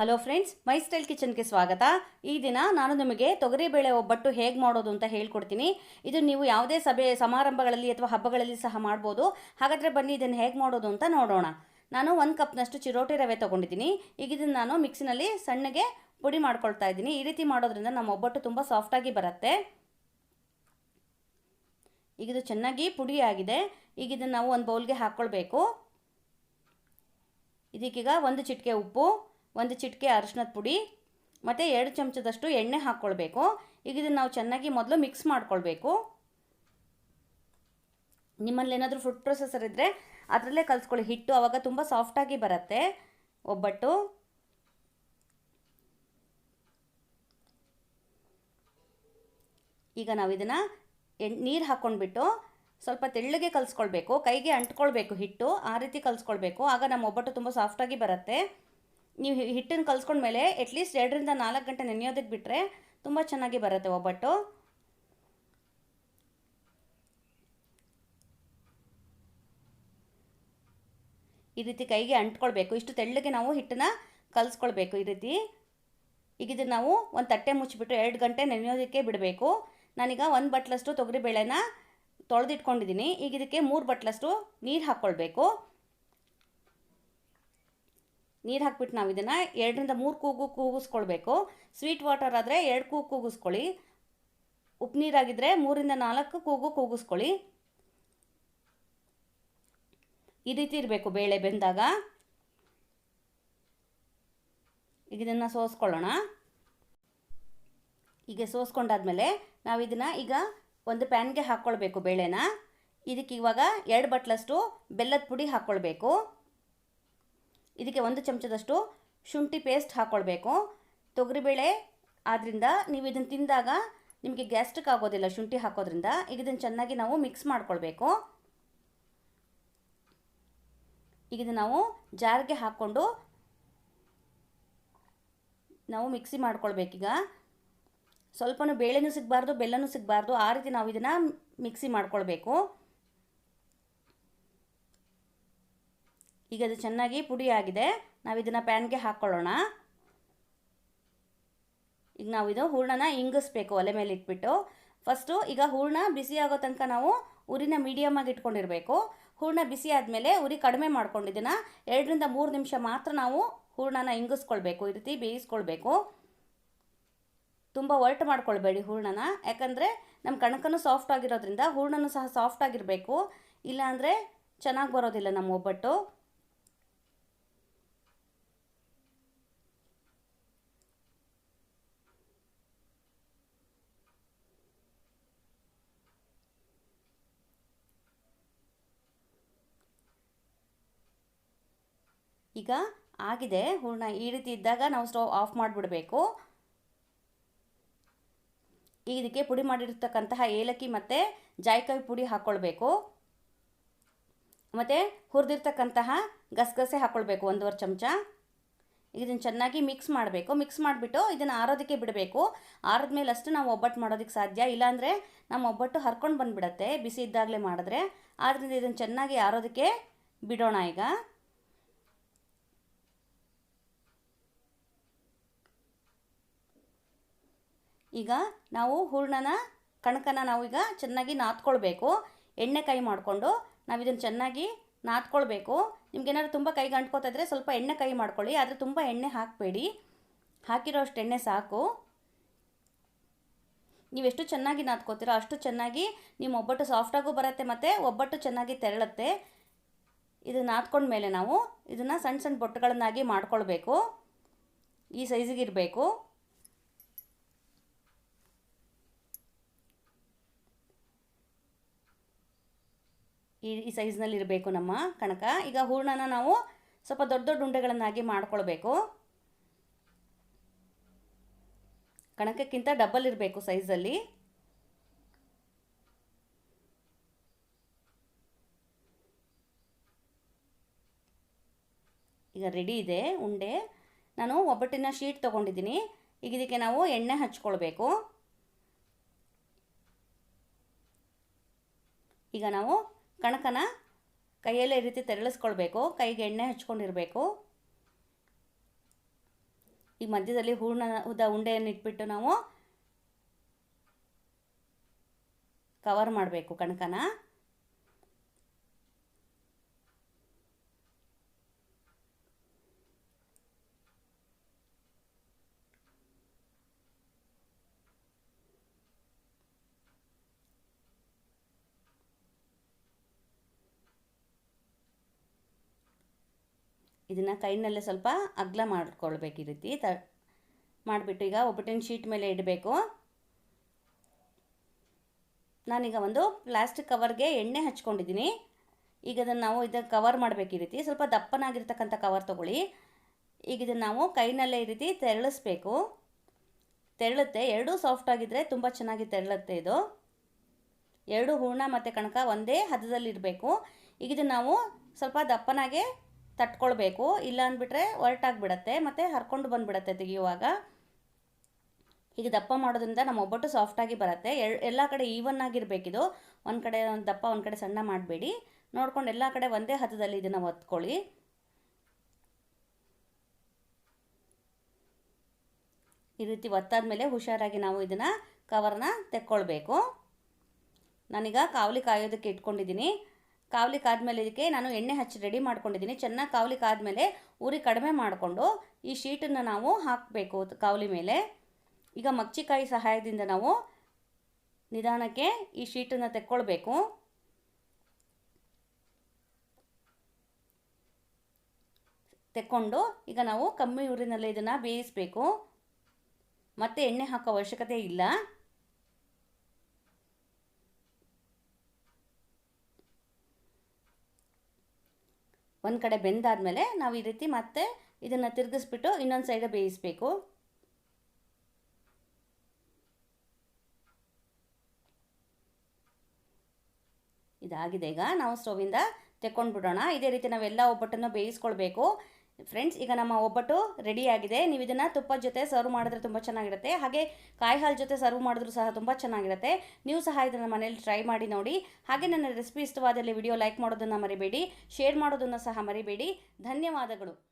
Hello friends my style ಕಿಚನ್ಗೆ ಸ್ವಾಗತ. ಈ ದಿನ ನಾನು ನಿಮಗೆ ತೊಗರಿಬೇಳೆ ಒಬ್ಬಟ್ಟು ಹೇಗೆ ಮಾಡೋದು ಅಂತ ಹೇಳ್ಕೊಡ್ತೀನಿ. ಇದು ನೀವು ಯಾವುದೇ ಸಭೆ, ಸಮಾರಂಭಗಳಲ್ಲಿ ಅಥವಾ ಹಬ್ಬಗಳಲ್ಲಿ ಸಹ ಮಾಡ್ಬೋದು. ಹಾಗಾದರೆ ಬನ್ನಿ ಇದನ್ನು ಹೇಗೆ ಮಾಡೋದು ಅಂತ ನೋಡೋಣ. ನಾನು ಒಂದು ಕಪ್ನಷ್ಟು ಚಿರೋಟಿ ರವೆ ತೊಗೊಂಡಿದ್ದೀನಿ. ಈಗ ಇದನ್ನು ನಾನು ಮಿಕ್ಸಿನಲ್ಲಿ ಸಣ್ಣಗೆ ಪುಡಿ ಮಾಡ್ಕೊಳ್ತಾ ಇದ್ದೀನಿ. ಈ ರೀತಿ ಮಾಡೋದ್ರಿಂದ ನಮ್ಮ ಒಬ್ಬಟ್ಟು ತುಂಬ ಸಾಫ್ಟಾಗಿ ಬರುತ್ತೆ. ಈಗ ಇದು ಚೆನ್ನಾಗಿ ಪುಡಿ ಆಗಿದೆ. ಈಗ ಇದನ್ನು ನಾವು ಒಂದು ಬೌಲ್ಗೆ ಹಾಕ್ಕೊಳ್ಬೇಕು ಇದಕ್ಕೀಗ ಒಂದು ಚಿಟಿಕೆ ಉಪ್ಪು. ಒಂದು ಚಿಟಿಕೆ ಅರಿಶಿನದ ಪುಡಿ, ಮತ್ತು ಎರಡು ಚಮಚದಷ್ಟು ಎಣ್ಣೆ ಹಾಕ್ಕೊಳ್ಬೇಕು. ಈಗ ಇದನ್ನು ನಾವು ಚೆನ್ನಾಗಿ ಮೊದಲು ಮಿಕ್ಸ್ ಮಾಡ್ಕೊಳ್ಬೇಕು. ನಿಮ್ಮಲ್ಲಿ ಏನಾದರೂ ಫುಡ್ ಪ್ರೊಸೆಸರ್ ಇದ್ದರೆ ಅದರಲ್ಲೇ ಕಲಿಸ್ಕೊಳ್ಳಿ. ಹಿಟ್ಟು ಆವಾಗ ತುಂಬ ಸಾಫ್ಟಾಗಿ ಬರುತ್ತೆ, ಒಬ್ಬಟ್ಟು. ಈಗ ನಾವು ಇದನ್ನು ಎಣ್, ನೀರು ಹಾಕ್ಕೊಂಡ್ಬಿಟ್ಟು ಸ್ವಲ್ಪ ತೆಳ್ಳಗೆ ಕಲಿಸ್ಕೊಳ್ಬೇಕು. ಕೈಗೆ ಅಂಟ್ಕೊಳ್ಬೇಕು ಹಿಟ್ಟು. ಆ ರೀತಿ ಕಲಿಸ್ಕೊಳ್ಬೇಕು. ಆಗ ನಮ್ಮ ಒಬ್ಬಟ್ಟು ತುಂಬ ಸಾಫ್ಟಾಗಿ ಬರುತ್ತೆ. ನೀವು ಹಿಟ್ಟನ್ನು ಕಲಿಸ್ಕೊಂಡ್ಮೇಲೆ ಅಟ್ಲೀಸ್ಟ್ ಎರಡರಿಂದ ನಾಲ್ಕು ಗಂಟೆ ನೆನೆಯೋದಕ್ಕೆ ಬಿಟ್ಟರೆ ತುಂಬ ಚೆನ್ನಾಗಿ ಬರುತ್ತೆ ಒಬ್ಬಟ್ಟು. ಈ ರೀತಿ ಕೈಗೆ ಅಂಟ್ಕೊಳ್ಬೇಕು. ಇಷ್ಟು ತೆಳ್ಳಗೆ ನಾವು ಹಿಟ್ಟನ್ನು ಕಲಿಸ್ಕೊಳ್ಬೇಕು ಈ ರೀತಿ. ಈಗ ಇದನ್ನು ನಾವು ಒಂದು ತಟ್ಟೆ ಮುಚ್ಚಿಬಿಟ್ಟು ಎರಡು ಗಂಟೆ ನೆನೆಯೋದಕ್ಕೆ ಬಿಡಬೇಕು. ನಾನೀಗ ಒಂದು ಬಟ್ಲಷ್ಟು ತೊಗರಿಬೇಳೆನ ತೊಳೆದಿಟ್ಕೊಂಡಿದ್ದೀನಿ. ಈಗ ಇದಕ್ಕೆ ಮೂರು ಬಟ್ಲಷ್ಟು ನೀರು ಹಾಕ್ಕೊಳ್ಬೇಕು. ನೀರು ಹಾಕ್ಬಿಟ್ಟು ನಾವು ಇದನ್ನು ಎರಡರಿಂದ ಮೂರು ಕೂಗು ಕೂಗಿಸ್ಕೊಳ್ಬೇಕು. ಸ್ವೀಟ್ ವಾಟರ್ ಆದರೆ ಎರಡು ಕೂಗು ಕೂಗಿಸ್ಕೊಳ್ಳಿ. ಉಪ್ಪು ನೀರಾಗಿದ್ದರೆ ಮೂರಿಂದ ನಾಲ್ಕು ಕೂಗು ಕೂಗಿಸ್ಕೊಳ್ಳಿ. ಈ ರೀತಿ ಇರಬೇಕು ಬೇಳೆ ಬೆಂದಾಗ. ಈಗ ಇದನ್ನು ಸೋಸ್ಕೊಳ್ಳೋಣ. ಈಗ ಸೋಸ್ಕೊಂಡಾದ್ಮೇಲೆ ನಾವು ಇದನ್ನು ಈಗ ಒಂದು ಪ್ಯಾನ್ಗೆ ಹಾಕ್ಕೊಳ್ಬೇಕು ಬೇಳೆನ. ಇದಕ್ಕೆ ಇವಾಗ ಎರಡು ಬಟ್ಲಷ್ಟು ಬೆಲ್ಲದ ಪುಡಿ ಹಾಕ್ಕೊಳ್ಬೇಕು. ಇದಕ್ಕೆ ಒಂದು ಚಮಚದಷ್ಟು ಶುಂಠಿ ಪೇಸ್ಟ್ ಹಾಕ್ಕೊಳ್ಬೇಕು ತೊಗರಿಬೇಳೆ ಆದ್ದರಿಂದ ನೀವು ಇದನ್ನು ತಿಂದಾಗ ನಿಮಗೆ ಗ್ಯಾಸ್ಟ್ರಿಕ್ ಆಗೋದಿಲ್ಲ ಶುಂಠಿ ಹಾಕೋದ್ರಿಂದ. ಈಗ ಇದನ್ನು ಚೆನ್ನಾಗಿ ನಾವು ಮಿಕ್ಸ್ ಮಾಡ್ಕೊಳ್ಬೇಕು. ಈಗ ಇದನ್ನು ನಾವು ಜಾರ್ಗೆ ಹಾಕ್ಕೊಂಡು ನಾವು ಮಿಕ್ಸಿ ಮಾಡ್ಕೊಳ್ಬೇಕೀಗ ಸ್ವಲ್ಪನೂ ಬೇಳೆನೂ ಸಿಗಬಾರ್ದು, ಬೆಲ್ಲನೂ ಸಿಗಬಾರ್ದು. ಆ ರೀತಿ ನಾವು ಇದನ್ನು ಮಿಕ್ಸಿ ಮಾಡ್ಕೊಳ್ಬೇಕು. ಈಗ ಅದು ಚೆನ್ನಾಗಿ ಪುಡಿ ಆಗಿದೆ. ನಾವು ಇದನ್ನು ಪ್ಯಾನ್ಗೆ ಹಾಕ್ಕೊಳ್ಳೋಣ ಈಗ ನಾವು ಇದು ಹೂರ್ಣನ ಇಂಗಿಸ್ಬೇಕು, ಒಲೆ ಮೇಲೆ ಇಟ್ಬಿಟ್ಟು. ಫಸ್ಟು ಈಗ ಹೂರ್ಣ ಬಿಸಿ ಆಗೋ ತನಕ ನಾವು ಉರಿನ ಮೀಡಿಯಮಾಗಿ ಇಟ್ಕೊಂಡಿರಬೇಕು. ಹೂರ್ಣ ಬಿಸಿ ಆದಮೇಲೆ ಉರಿ ಕಡಿಮೆ ಮಾಡ್ಕೊಂಡು ಇದನ್ನು ಎರಡರಿಂದ ಮೂರು ನಿಮಿಷ ಮಾತ್ರ ನಾವು ಹೂರ್ಣನ ಇಂಗಿಸ್ಕೊಳ್ಬೇಕು, ಈ ರೀತಿ ಬೇಯಿಸ್ಕೊಳ್ಬೇಕು. ತುಂಬ ಒರ್ಟು ಮಾಡ್ಕೊಳ್ಬೇಡಿ ಹೂರ್ಣನ. ಯಾಕಂದರೆ ನಮ್ಮ ಕಣಕನೂ ಸಾಫ್ಟ್ ಆಗಿರೋದ್ರಿಂದ ಹೂರ್ಣನೂ ಸಹ ಸಾಫ್ಟ್ ಆಗಿರಬೇಕು. ಇಲ್ಲಾಂದರೆ ಚೆನ್ನಾಗಿ ಬರೋದಿಲ್ಲ ನಮ್ಮ ಒಬ್ಬಟ್ಟು. ಈಗ ಆಗಿದೆ. ಹೂರಣ ಈ ರೀತಿ ಇದ್ದಾಗ ನಾವು ಸ್ಟವ್ ಆಫ್ ಮಾಡಿಬಿಡಬೇಕು. ಈಗ ಇದಕ್ಕೆ ಪುಡಿ ಮಾಡಿರ್ತಕ್ಕಂತಹ ಏಲಕ್ಕಿ ಮತ್ತು ಜಾಯಿಕಾಯಿ ಪುಡಿ ಹಾಕ್ಕೊಳ್ಬೇಕು ಮತ್ತು ಹುರಿದಿರ್ತಕ್ಕಂತಹ ಗಸಗಸೆ ಹಾಕ್ಕೊಳ್ಬೇಕು ಒಂದೂವರೆ ಚಮಚ. ಇದನ್ನು ಚೆನ್ನಾಗಿ ಮಿಕ್ಸ್ ಮಾಡಬೇಕು. ಮಿಕ್ಸ್ ಮಾಡಿಬಿಟ್ಟು ಇದನ್ನು ಆರೋದಕ್ಕೆ ಬಿಡಬೇಕು. ಆರಿದ್ಮೇಲೆ ಅಷ್ಟು ನಾವು ಒಬ್ಬಟ್ಟು ಮಾಡೋದಕ್ಕೆ ಸಾಧ್ಯ. ಇಲ್ಲಾಂದರೆ ನಮ್ಮ ಒಬ್ಬಟ್ಟು ಹರ್ಕೊಂಡು ಬಂದುಬಿಡತ್ತೆ. ಬಿಸಿ ಇದ್ದಾಗಲೇ ಮಾಡಿದ್ರೆ. ಆದ್ದರಿಂದ ಇದನ್ನು ಚೆನ್ನಾಗಿ ಆರೋದಕ್ಕೆ ಬಿಡೋಣ ಈಗ. ಈಗ ನಾವು ಹೂರಣನ, ಕಣಕನ ನಾವೀಗ ಚೆನ್ನಾಗಿ ನಾದ್ಕೊಳ್ಬೇಕು. ಎಣ್ಣೆ ಕೈ ಮಾಡಿಕೊಂಡು ನಾವು ಇದನ್ನು ಚೆನ್ನಾಗಿ ನಾದ್ಕೊಳ್ಬೇಕು. ನಿಮ್ಗೇನಾದ್ರು ತುಂಬ ಕೈಗೆ ಅಂಟ್ಕೋತಾ ಇದ್ದರೆ ಸ್ವಲ್ಪ ಎಣ್ಣೆ ಕೈ ಮಾಡ್ಕೊಳ್ಳಿ. ಆದರೆ ತುಂಬ ಎಣ್ಣೆ ಹಾಕಬೇಡಿ. ಹಾಕಿರೋ ಅಷ್ಟು ಎಣ್ಣೆ ಸಾಕು. ನೀವೆಷ್ಟು ಚೆನ್ನಾಗಿ ನಾದ್ಕೋತೀರೋ ಅಷ್ಟು ಚೆನ್ನಾಗಿ ನಿಮ್ಮ ಒಬ್ಬಟ್ಟು ಸಾಫ್ಟಾಗೂ ಬರುತ್ತೆ ಮತ್ತು ಒಬ್ಬಟ್ಟು ಚೆನ್ನಾಗಿ ತೆರಳುತ್ತೆ. ಇದು ನಾದ್ಕೊಂಡ್ಮೇಲೆ ನಾವು ಇದನ್ನು ಸಣ್ಣ ಸಣ್ಣ ಬೊಟ್ಟುಗಳನ್ನಾಗಿ ಮಾಡ್ಕೊಳ್ಬೇಕು. ಈ ಸೈಜಿಗೆ ಇರಬೇಕು ಈ ಈ ಸೈಜ್ನಲ್ಲಿ ಇರಬೇಕು ನಮ್ಮ ಕಣಕ ಈಗ ಹೂರ್ಣನ ನಾವು ಸ್ವಲ್ಪ ದೊಡ್ಡ ದೊಡ್ಡ ಉಂಡೆಗಳನ್ನಾಗಿ ಮಾಡ್ಕೊಳ್ಬೇಕು. ಕಣಕಕ್ಕಿಂತ ಡಬಲ್ ಇರಬೇಕು ಸೈಜಲ್ಲಿ ಈಗ ರೆಡಿ ಇದೆ ಉಂಡೆ. ನಾನು ಒಬ್ಬಟ್ಟಿನ ಶೀಟ್ ತೊಗೊಂಡಿದ್ದೀನಿ. ಈಗ ಇದಕ್ಕೆ ನಾವು ಎಣ್ಣೆ ಹಚ್ಕೊಳ್ಬೇಕು. ಈಗ ನಾವು ಕಣಕನ ಕೈಯಲ್ಲೇ ಈ ರೀತಿ ತೆರಳಿಸ್ಕೊಳ್ಬೇಕು, ಕೈಗೆ ಎಣ್ಣೆ ಹಚ್ಕೊಂಡಿರಬೇಕು. ಈ ಮಧ್ಯದಲ್ಲಿ ಹೂರ್ಣದ ಉಂಡೆಯನ್ನು ಇಟ್ಬಿಟ್ಟು ನಾವು ಕವರ್ ಮಾಡಬೇಕು ಕಣಕನ. ಇದನ್ನು ಕೈನಲ್ಲೇ ಸ್ವಲ್ಪ ಅಗ್ಲ ಮಾಡ್ಕೊಳ್ಬೇಕು ಈ ರೀತಿ. ತ, ಮಾಡಿಬಿಟ್ಟು ಈಗ ಒಬ್ಬಟ್ಟಿನ ಶೀಟ್ ಮೇಲೆ ಇಡಬೇಕು. ನಾನೀಗ ಒಂದು ಪ್ಲಾಸ್ಟಿಕ್ ಕವರ್ಗೆ ಎಣ್ಣೆ ಹಚ್ಕೊಂಡಿದ್ದೀನಿ. ಈಗ ಇದನ್ನು ನಾವು ಇದನ್ನು ಕವರ್ ಮಾಡಬೇಕು ಈ ರೀತಿ. ಸ್ವಲ್ಪ ದಪ್ಪನಾಗಿರ್ತಕ್ಕಂಥ ಕವರ್ ತೊಗೊಳ್ಳಿ. ಈಗ ಇದನ್ನು ನಾವು ಕೈನಲ್ಲೇ ಈ ರೀತಿ ತೆರಳಿಸ್ಬೇಕು. ತೆರಳುತ್ತೆ. ಎರಡೂ ಸಾಫ್ಟ್ ಆಗಿದ್ದರೆ ತುಂಬ ಚೆನ್ನಾಗಿ ತೆರಳುತ್ತೆ ಇದು. ಎರಡು ಹೂರ್ಣ ಮತ್ತು ಕಣಕ ಒಂದೇ ಹದದಲ್ಲಿರಬೇಕು. ಈಗ ಇದನ್ನು ನಾವು ಸ್ವಲ್ಪ ದಪ್ಪನಾಗೆ ತಟ್ಕೊಳ್ಬೇಕು. ಇಲ್ಲ ಅಂದ್ಬಿಟ್ರೆ ಒರಟಾಗಿಬಿಡತ್ತೆ. ಮತ್ತು ಹರ್ಕೊಂಡು ಬಂದುಬಿಡತ್ತೆ ತೆಗೆಯುವಾಗ. ಹೀಗೆ ದಪ್ಪ ಮಾಡೋದ್ರಿಂದ ನಮ್ಮ ಒಬ್ಬಟ್ಟು ಸಾಫ್ಟಾಗಿ ಬರುತ್ತೆ. ಎಲ್ಲ ಕಡೆ ಈವನ್ ಆಗಿರಬೇಕಿದು. ಒಂದು ಕಡೆ ಒಂದು ದಪ್ಪ, ಒಂದು ಕಡೆ ಸಣ್ಣ ಮಾಡಬೇಡಿ. ನೋಡ್ಕೊಂಡು ಎಲ್ಲ ಕಡೆ ಒಂದೇ ಹದದಲ್ಲಿ ಇದನ್ನು ಒತ್ಕೊಳ್ಳಿ. ಈ ರೀತಿ ಒತ್ತಾದ್ಮೇಲೆ ಹುಷಾರಾಗಿ ನಾವು ಇದನ್ನು ಕವರ್ನ ತೆಕ್ಕೊಳ್ಬೇಕು. ನಾನೀಗ ಕಾವಲಿ ಕಾಯೋದಕ್ಕೆ ಇಟ್ಕೊಂಡಿದ್ದೀನಿ. ಕಾವಲಿ ಕಾದ್ಮೇಲೆ ಇದಕ್ಕೆ ನಾನು ಎಣ್ಣೆ ಹಚ್ಚಿ ರೆಡಿ ಮಾಡ್ಕೊಂಡಿದ್ದೀನಿ. ಚೆನ್ನಾಗಿ ಕಾವಲಿ ಕಾದ್ಮೇಲೆ ಉರಿ ಕಡಿಮೆ ಮಾಡಿಕೊಂಡು ಈ ಶೀಟನ್ನು ನಾವು ಹಾಕಬೇಕು ಕಾವಲಿ ಮೇಲೆ. ಈಗ ಮಗ್ಚಿಕಾಯಿ ಸಹಾಯದಿಂದ ನಾವು ನಿಧಾನಕ್ಕೆ ಈ ಶೀಟನ್ನು ತೆಕ್ಕೊಳ್ಬೇಕು. ತೆಕ್ಕೊಂಡು ಈಗ ನಾವು ಕಮ್ಮಿ ಉರಿನಲ್ಲಿ ಇದನ್ನು ಬೇಯಿಸಬೇಕು. ಮತ್ತೆ ಎಣ್ಣೆ ಹಾಕೋ ಅವಶ್ಯಕತೆ ಇಲ್ಲ. ಒಂದು ಕಡೆ ಬೆಂದಾದಮೇಲೆ ನಾವು ಈ ರೀತಿ ಮತ್ತೆ ಇದನ್ನು ತಿರುಗಿಸ್ಬಿಟ್ಟು ಇನ್ನೊಂದು ಸೈಡ್ ಬೇಯಿಸಬೇಕು. ಇದಾಗಿದೆ ಈಗ. ನಾವು ಸ್ಟೋವಿಂದ ತೆಕ್ಕೊಂಡು ಬಿಡೋಣ ಇದೇ ರೀತಿ ನಾವೆಲ್ಲ ಒಬ್ಬಟ್ಟನ್ನು ಬೇಯಿಸ್ಕೊಳ್ಬೇಕು. ಫ್ರೆಂಡ್ಸ್ ಈಗ ನಮ್ಮ ಒಬ್ಬಟ್ಟು ರೆಡಿ ಆಗಿದೆ. ನೀವು ಇದನ್ನು ತುಪ್ಪದ ಜೊತೆ ಸರ್ವ್ ಮಾಡಿದ್ರೆ ತುಂಬ ಚೆನ್ನಾಗಿರುತ್ತೆ. ಹಾಗೆ ಕಾಯಿ ಹಾಲು ಜೊತೆ ಸರ್ವ್ ಮಾಡಿದ್ರು ಸಹ ತುಂಬ ಚೆನ್ನಾಗಿರುತ್ತೆ. ನೀವು ಸಹ ಇದನ್ನು ಮನೇಲಿ ಟ್ರೈ ಮಾಡಿ ನೋಡಿ. ಹಾಗೆ ನನ್ನ ರೆಸಿಪಿ ಇಷ್ಟವಾದಲ್ಲಿ ವಿಡಿಯೋ ಲೈಕ್ ಮಾಡೋದನ್ನು ಮರಿಬೇಡಿ. ಶೇರ್ ಮಾಡೋದನ್ನು ಸಹ ಮರಿಬೇಡಿ. ಧನ್ಯವಾದಗಳು.